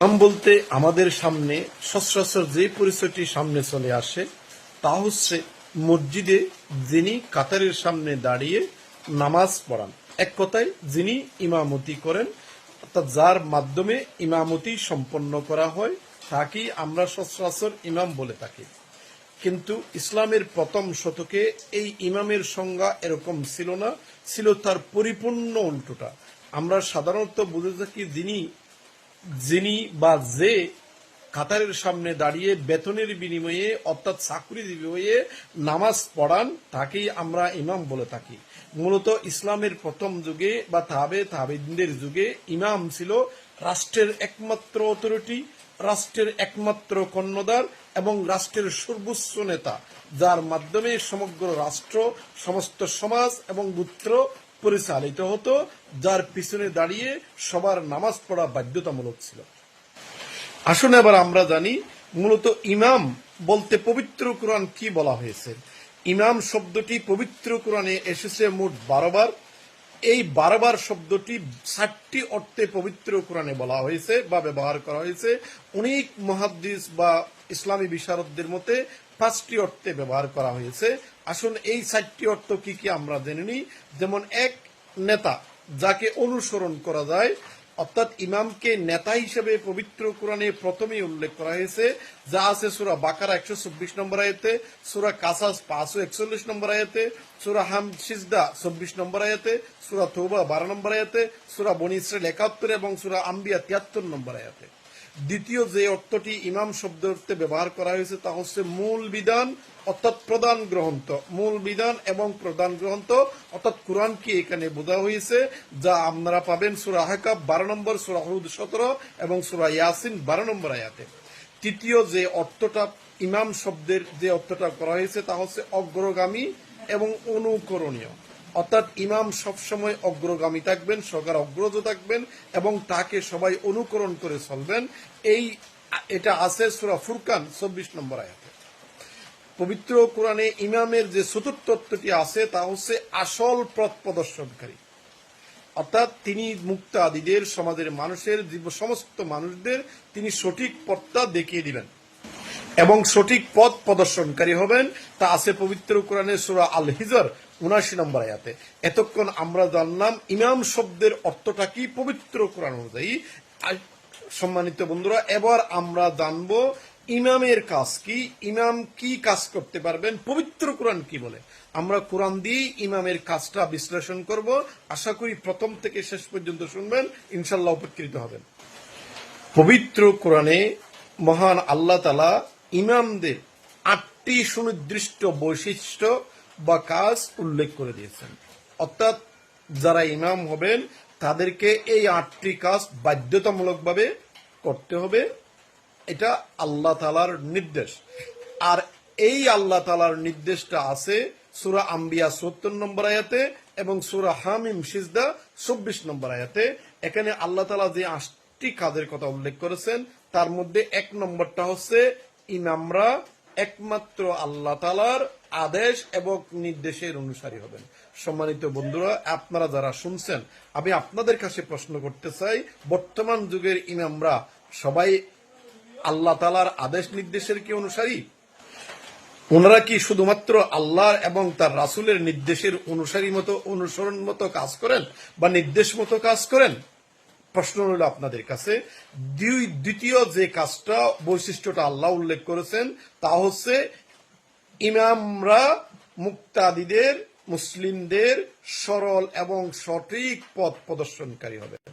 ইমাম বলতে আমাদের সামনে সচরাচর যে পরিচয়টি সামনে চলে আসে, তা হচ্ছে মসজিদে যিনি কাতারের সামনে দাঁড়িয়ে নামাজ পড়ান। এক কথায় যিনি ইমামতি করেন, অর্থাৎ যার মাধ্যমে ইমামতি সম্পন্ন করা হয় তাকেই আমরা সচরাচর ইমাম বলে থাকি। কিন্তু ইসলামের প্রথম শতকে এই ইমামের সংজ্ঞা এরকম ছিল না, ছিল তার পরিপূর্ণ উল্টোটা আমরা সাধারণত বুঝে থাকি যিনি যিনি বা যে কাতারের সামনে দাঁড়িয়ে বেতনের বিনিময়ে, অর্থাৎ চাকরিজীবী হয়ে নামাজ পড়ান, তাকেই আমরা ইমাম বলে থাকি। মূলত ইসলামের প্রথম যুগে বা তাবে তাবেদিনদের যুগে ইমাম ছিল রাষ্ট্রের একমাত্র অথরিটি, রাষ্ট্রের একমাত্র কর্ণধার এবং রাষ্ট্রের সর্বোচ্চ নেতা, যার মাধ্যমে সমগ্র রাষ্ট্র, সমস্ত সমাজ এবং গোত্র পরিচালিত হতো, যার পিছনে দাঁড়িয়ে সবার নামাজ পড়া বাধ্যতামূলক ছিল। আসুন এবার আমরা জানি মূলত ইমাম বলতে পবিত্র কোরআন কি বলা হয়েছে। ইমাম শব্দটি পবিত্র কোরআনে এসেছে মোট বারোবার এই বারবার শব্দটি ষাটটি অর্থে পবিত্র কোরআনে বলা হয়েছে বা ব্যবহার করা হয়েছে। অনেক মহাদ্দিস বা ইসলামী বিশারদদের মতে পাঁচটি অর্থে ব্যবহার করা হয়েছে। আসুন এই ষাটটি অর্থ কি কি আমরা জেনে নিই। যেমন এক, নেতা, যাকে অনুসরণ করা যায়। অর্থাৎ ইমামকে নেতা হিসেবে পবিত্র কোরআনে প্রথমেই উল্লেখ করা হয়েছে। যা আছে সুরা বাকার একশো চব্বিশ নম্বর আয়াতে, সুরা কাসাস পাঁচশো একচল্লিশ নম্বর আয়াতে, সুরা হাম সিজদা চব্বিশ নম্বর আয়াতে, সুরা থৌবা বারো নম্বর আয়াতে, সুরা বনি একাত্তর এবং সুরা আম্বিয়া তিয়াত্তর নম্বর আয়াতে। দ্বিতীয় যে অর্থটি ইমাম শব্দ অর্থে ব্যবহার করা হয়েছে, তা হচ্ছে মূল বিধান, অর্থাৎ প্রধান গ্রন্থ মূল বিধান এবং প্রধান গ্রন্থ অর্থাৎ কোরআনকে এখানে বোঝা হয়েছে, যা আপনারা পাবেন সুরা হাকাব বারো নম্বর, সুরা হরুদ সতেরো এবং সুরা ইয়াসিন বারো নম্বর আয়াতে। তৃতীয় যে অর্থটা, ইমাম শব্দের যে অর্থটা করা হয়েছে, তা হচ্ছে অগ্রগামী এবং অনুকরণীয়। অর্থাৎ ইমাম সবসময় অগ্রগামী থাকবেন, সরকার অগ্রজ থাকবেন এবং তাকে সবাই অনুকরণ করে চলবেন। এই, এটা আছে সুরা ফুরকান, চব্বিশ নম্বর আয়াতে। পবিত্র কোরআনে ইমামের যে চতুর্থ তত্ত্বটি আছে, তা হচ্ছে আসল পথ প্রদর্শনকারী। অর্থাৎ তিনি মুক্তাদিদের, সমাজের মানুষের সমস্ত মানুষদের তিনি সঠিক পথটা দেখিয়ে দিবেন। এবং সঠিক পথ প্রদর্শনকারী হবেন, তা আছে পবিত্র কোরআনে সুরা আল হিজর উনাশি নম্বর আয়াতে, এতক্ষণ আমরা জানলাম ইমাম শব্দের অর্থটা কি? পবিত্র কোরআন অনুযায়ী। সম্মানিত বন্ধুরা, এবার আমরা জানব ইমামের কাজ কি? ইমাম কি কাজ করতে পারবেন? পবিত্র কোরআন কি বলে? আমরা কোরআন দিয়ে ইমামের কাজটা বিশ্লেষণ করব। আশা করি প্রথম থেকে শেষ পর্যন্ত শুনবেন ইনশাল্লাহ উপকৃত হবেন। পবিত্র কোরআনে মহান আল্লাহ তালা ইমামদের আটটি সুনির্দিষ্ট বৈশিষ্ট্য বা কাজ উল্লেখ করে দিয়েছেন। অর্থাৎ যারা ইমাম হবেন, তাদেরকে এই আটটি কাজ বাধ্যতামূলকভাবে করতে হবে। এটা আল্লাহ তালার নির্দেশ। আর এই আল্লাহ তালার নির্দেশটা আছে সুরা আম্বিয়া সত্তর নম্বর আয়াতে এবং সুরা হামিম সিজদা চব্বিশ নম্বর আয়াতে। এখানে আল্লাহ তালা যে আটটি কাজের কথা উল্লেখ করেছেন, তার মধ্যে এক নম্বরটা হচ্ছে ইমামরা একমাত্র আল্লাহ তালার আদেশ এবং নির্দেশের অনুসারী হবেন। সম্মানিত বন্ধুরা, আপনারা যারা শুনছেন, আমি আপনাদের কাছে প্রশ্ন করতে চাই, বর্তমান যুগের ইমামরা সবাই আল্লাহ তালার আদেশ নির্দেশের কি অনুসারী? ওনারা কি শুধুমাত্র আল্লাহ এবং তার রাসুলের নির্দেশের অনুসারী মতো, অনুসরণ মতো কাজ করেন বা নির্দেশ মতো কাজ করেন? প্রশ্ন রইল আপনাদের কাছে। দুই- দ্বিতীয় যে কাজটা, বৈশিষ্ট্যটা আল্লাহ উল্লেখ করেছেন, তা হচ্ছে ইমামরা মুক্তাদিদের, মুসলিমদের সরল এবং সঠিক পথ প্রদর্শনকারী হবে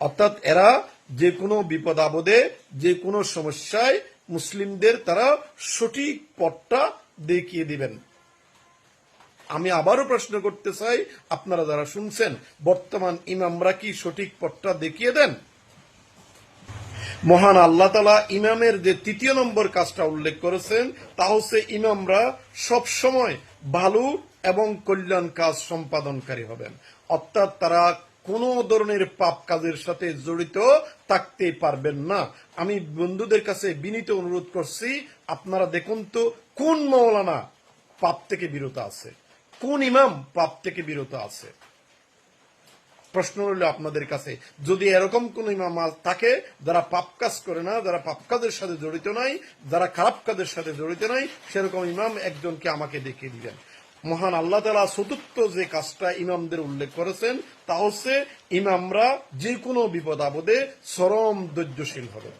অর্থাৎ এরা যে কোনো বিপদ আপদে, যে কোনো সমস্যায় মুসলিমদের তারা সঠিক পথটা দেখিয়ে দিবেন। আমি আবারও প্রশ্ন করতে চাই, আপনারা যারা শুনছেন, বর্তমান ইমামরা কি সঠিক পথটা দেখিয়ে দেন? মহান আল্লাহ তালা ইমামের যে তৃতীয় নম্বর কাজটা উল্লেখ করেছেন, তা হচ্ছে ইমামরা সব সময় ভালো এবং কল্যাণ কাজ সম্পাদনকারী হবেন। অর্থাৎ তারা কোনো ধরনের পাপ কাজের সাথে জড়িত থাকতে পারবেন না। আমি বন্ধুদের কাছে বিনীত অনুরোধ করছি, আপনারা দেখুন তো কোন মৌলানা পাপ থেকে বিরত আছে। কোন ইমাম পাপ থেকে বিরত আছে। প্রশ্ন রইল আপনাদের কাছে, যদি এরকম কোন ইমাম থাকে, যারা পাপ কাজ করে না, যারা পাপ কাজের সাথে জড়িত নাই, যারা খারাপ কাজের সাথে জড়িত নাই, সেরকম ইমাম একজনকে আমাকে দেখিয়ে দিবেন। মহান আল্লাহ তালা চতুর্থ যে কাজটা ইমামদের উল্লেখ করেছেন, তা হচ্ছে ইমামরা যে কোনো বিপদ আপদে চরম ধৈর্যশীল হবে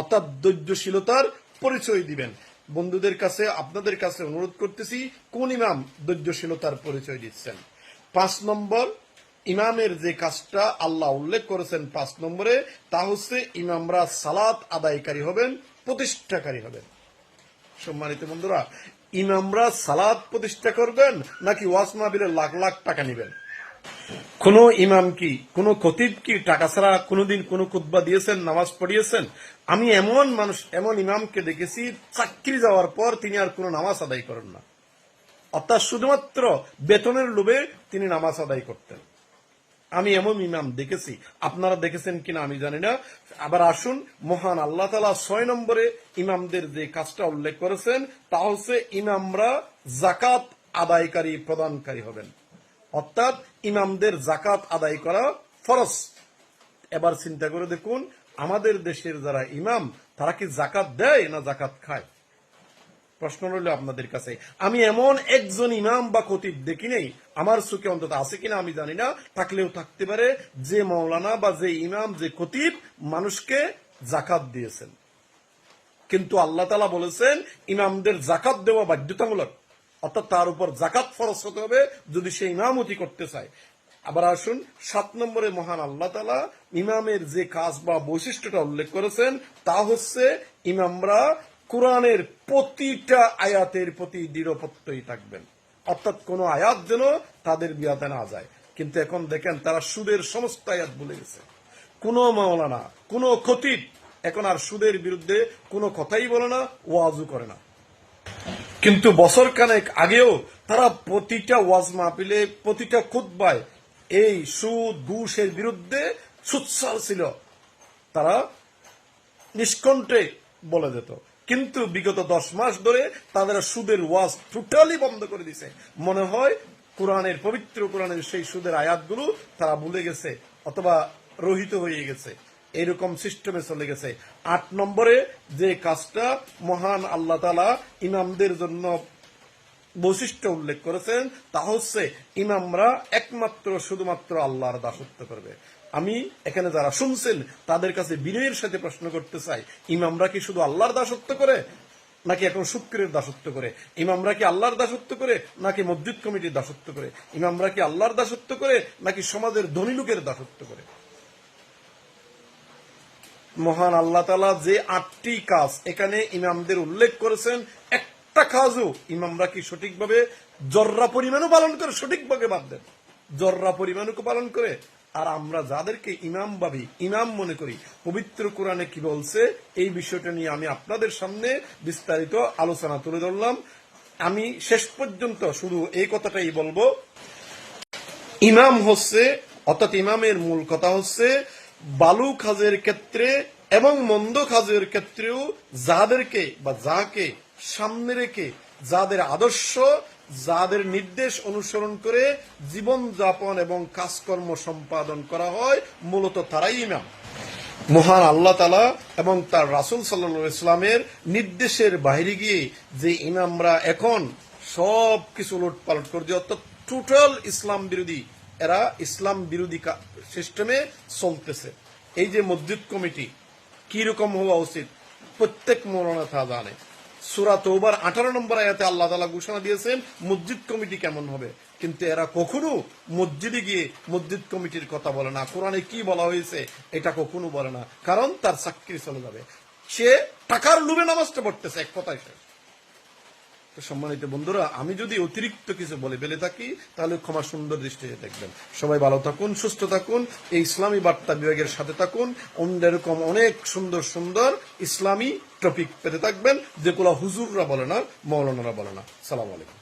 অর্থাৎ ধৈর্যশীলতার পরিচয় দিবেন। বন্ধুদের কাছে, আপনাদের কাছে অনুরোধ করতেছি, কোন ইমাম ধৈর্যশীলতার পরিচয় দিচ্ছেন? পাঁচ নম্বর, ইমামের যে কাজটা আল্লাহ উল্লেখ করেছেন পাঁচ নম্বরে, তা হচ্ছে ইমামরা সালাত আদায়কারী হবেন, প্রতিষ্ঠাকারী হবেন। সম্মানিত বন্ধুরা, ইমামরা সালাদ প্রতিষ্ঠা করবেন নাকি ওয়াজ মাহবিলে লাখ লাখ টাকা নেবেন? কোন ইমাম কি, কোন খতিব কি টাকা ছাড়া কোনোদিন কোন কুতবা দিয়েছেন, নামাজ পড়িয়েছেন? আমি এমন মানুষ, এমন ইমামকে দেখেছি, চাকরি যাওয়ার পর তিনি আর কোনো নামাজ আদায় করেন না। অর্থাৎ শুধুমাত্র বেতনের লোভে তিনি নামাজ আদায় করতেন। আমি এমন ইমাম দেখেছি, আপনারা দেখেছেন কিনা আমি জানি না। আবার আসুন, মহান আল্লাহ তালা ছয় নম্বরে ইমামদের যে কাজটা উল্লেখ করেছেন, তা হচ্ছে ইমামরা জাকাত আদায়কারী, প্রদানকারী হবেন। অর্থাৎ ইমামদের জাকাত আদায় করা ফরজ। এবার চিন্তা করে দেখুন, আমাদের দেশের যারা ইমাম, তারা কি জাকাত দেয় না জাকাত খায়? প্রশ্ন রইল আপনাদের কাছে, আমি এমন একজন ইমাম বা খতিব দেখি নেই, আমার চোখে অন্তত আছে কিনা আমি জানি না, থাকলেও থাকতে পারে যে মৌলানা বা যে ইমাম, যে খতিব মানুষকে জাকাত দিয়েছেন। কিন্তু আল্লাহ তালা বলেছেন, ইমামদের জাকাত দেওয়া বাধ্যতামূলক। অর্থাৎ তার উপর জাকাত ফরজ হতে হবে যদি সে ইমামতি করতে চায়। আবার আসুন, সাত নম্বরে মহান আল্লাহ তালা ইমামের যে কাজ বা বৈশিষ্ট্যটা উল্লেখ করেছেন, তা হচ্ছে ইমামরা কোরআনের প্রতিটা আয়াতের প্রতি দৃঢ়পত্যই থাকবেন। অর্থাৎ কোন আয়াত যেন তাদের বিয়াতে না যায়। কিন্তু এখন দেখেন, তারা সুদের সমস্ত আয়াত ভুলে গেছে। কোন মাওলানা, কোন খতিব এখন আর সুদের বিরুদ্ধে কোনো কথাই বলে না, ওয়াজও করে না। কিন্তু বছর কানেক আগেও তারা প্রতিটা ওয়াজ মাহফিলে, প্রতিটা খুতবায় এই সুদ ঘুষের বিরুদ্ধে সুৎসাল ছিল। তারা নিষ্কণ্ঠে বলে যেত কিন্তু বিগত দশ মাস ধরে তাদের সুদের ওয়াজ টোটালি বন্ধ করে দিছে। মনে হয় কোরআনের, পবিত্র কোরআনের সেই সুদের আয়াতগুলো তারা ভুলে গেছে অথবা রহিত হয়ে গেছে। এরকম সিস্টেমে চলে গেছে। আট নম্বরে যে কাজটা মহান আল্লাহ তালা ইমামদের জন্য বৈশিষ্ট্য উল্লেখ করেছেন, তা হচ্ছে ইমামরা একমাত্র শুধুমাত্র আল্লাহর দাসত্ব করবে। আমি এখানে যারা শুনছেন, তাদের কাছে বিনয়ের সাথে প্রশ্ন করতে চাই, ইমামরা কি শুধু আল্লাহর দাসত্ব করে, নাকি এখন শুক্রের দাসত্ব করে? ইমামরা কি আল্লাহর দাসত্ব করে, নাকি মসজিদ কমিটির দাসত্ব করে? ইমামরা কি আল্লাহর দাসত্ব করে, নাকি সমাজের ধনী লোকের দাসত্ব করে? মহান আল্লাহ তালা যে আটটি কাজ এখানে ইমামদের উল্লেখ করেছেন, একটা কাজও ইমামরা কি সঠিকভাবে জর্রা পরিমাণও পালন করে? সঠিকভাবে বাদ দেন। জর্রা পরিমাণও পালন করে? আর আমরা যাদেরকে ইমাম ভাবি, ইমাম মনে করি, পবিত্র কোরআনে কি বলছে? এই বিষয়টা নিয়ে আমি আপনাদের সামনে বিস্তারিত আলোচনা তুলে ধরলাম। আমি শেষ পর্যন্ত শুধু এই কথাটাই বলব। ইমাম হচ্ছে, অর্থাৎ ইমামের মূল কথা হচ্ছে বালু কাজের ক্ষেত্রে এবং মন্দ কাজের ক্ষেত্রেও যাদেরকে বা যাকে সামনে রেখে যাদের আদর্শ, যাদের নির্দেশ অনুসরণ করে জীবন যাপন এবং কাজকর্ম সম্পাদন করা হয়, মূলত তারাই ইমাম। মহান আল্লাহ তালা এবং তার রাসুল সাল্লা ইসলামের নির্দেশের বাইরে গিয়ে যে ইমামরা এখন সব কিছু লোট পালট করছে, অর্থাৎ টোটাল ইসলাম বিরোধী, এরা ইসলাম বিরোধী সিস্টেমে চলতেছে। এই যে মসজিদ কমিটি, কি রকম হওয়া উচিত? প্রত্যেক মৌলানা তা জানে। সুরা তৌবার আঠারো নম্বর আয়াতে আল্লাহ তালা ঘোষণা দিয়েছেন, মসজিদ কমিটি কেমন হবে? কিন্তু এরা কখনো মসজিদে গিয়ে মসজিদ কমিটির কথা বলে না। কোরআনে কি বলা হয়েছে, এটা কখনো বলে না। কারণ তার চাকরি চলে যাবে। সে টাকার লোভে নামাজটা পড়তেছে, এক কথায় সম্মানিত বন্ধুরা, আমি যদি অতিরিক্ত কিছু বলে, বেলে থাকি, তাহলে ক্ষমা সুন্দর দৃষ্টিতে দেখবেন। সবাই ভালো থাকুন, সুস্থ থাকুন, এই ইসলামী বার্তা বিভাগের সাথে থাকুন। অন্য এরকম অনেক সুন্দর সুন্দর ইসলামী টপিক পেতে থাকবেন, যেগুলো হুজুররা বলে না, মৌলানারা বলে না। সালাম আলাইকুম।